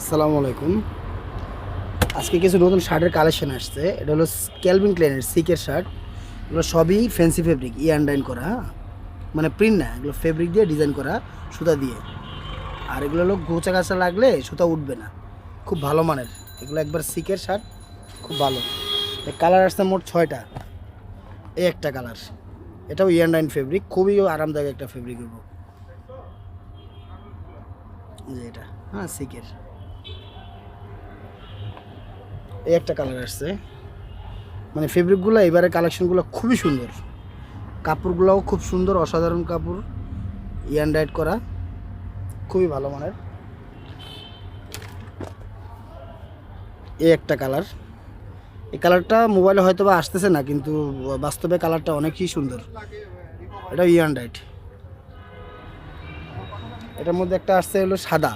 আসসালামু আলাইকুম। আজকে কিছু নতুন শার্টের কালেকশন আসছে। এটা হলো ক্যালভিন ক্লেনের সিকের শার্ট এগুলো সবই ফ্যান্সি ফেব্রিক ই আন্ডাইন করা। মানে প্রিন্ট না, এগুলো ফেব্রিক দিয়ে ডিজাইন করা, সুতা দিয়ে। আর এগুলো হলো গোচা গাছা লাগলে সুতা উঠবে না। খুব ভালো মানের। এগুলো একবার সিকের শার্ট খুব ভালো। কালার আসছে মোট ছয়টা। এই একটা কালার এটাও ই আন্ডাইন ফেব্রিক খুবই আরামদায়ক একটা ফেব্রিক হব যে এটা। হ্যাঁ সিকের এই একটা কালার আসছে। মানে ফেব্রিকগুলো এবারে কালেকশনগুলো খুবই সুন্দর। কাপড়গুলোও খুব সুন্দর, অসাধারণ কাপড়, ইয়ান করা। খুবই ভালো মানের। এই একটা কালার এই কালারটা মোবাইলে হয়তো বা আসতেছে না, কিন্তু বাস্তবে কালারটা অনেকই সুন্দর। এটা ইয়ান এটার মধ্যে একটা আসছে হলো সাদা।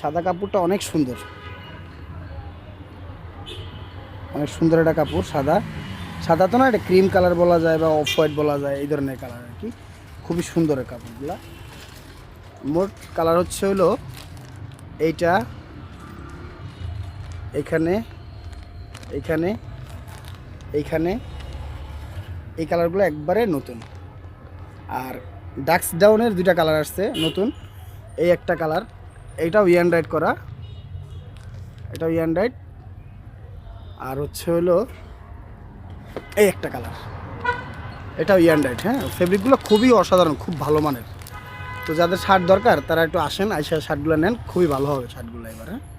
সাদা কাপড়টা অনেক সুন্দর। অনেক সুন্দর একটা কাপড়, সাদা। সাদা তো না, এটা ক্রিম কালার বলা যায় বা অফ হোয়াইট বলা যায়, এই ধরনের কালার আর কি। খুবই সুন্দর কাপড়গুলা। মোট কালার হচ্ছে হলো এইটা, এখানে এইখানে এইখানে। এই কালারগুলো একবারে নতুন। আর ডাক্স ডাউনের দুইটা কালার আসছে, নতুন। এই একটা কালার এইটাও ইয়ান রাইড করা। এটাও ইয়ান রাইড আর হচ্ছে হলো এই একটা কালার। এটা ইয়ান রাইড হ্যাঁ? ফেব্রিকগুলো খুবই অসাধারণ, খুব ভালো মানের। তো যাদের শার্ট দরকার, তারা একটু আসেন, আইসা শার্টগুলো নেন, খুবই ভালো হবে শার্টগুলো এবার হ্যাঁ?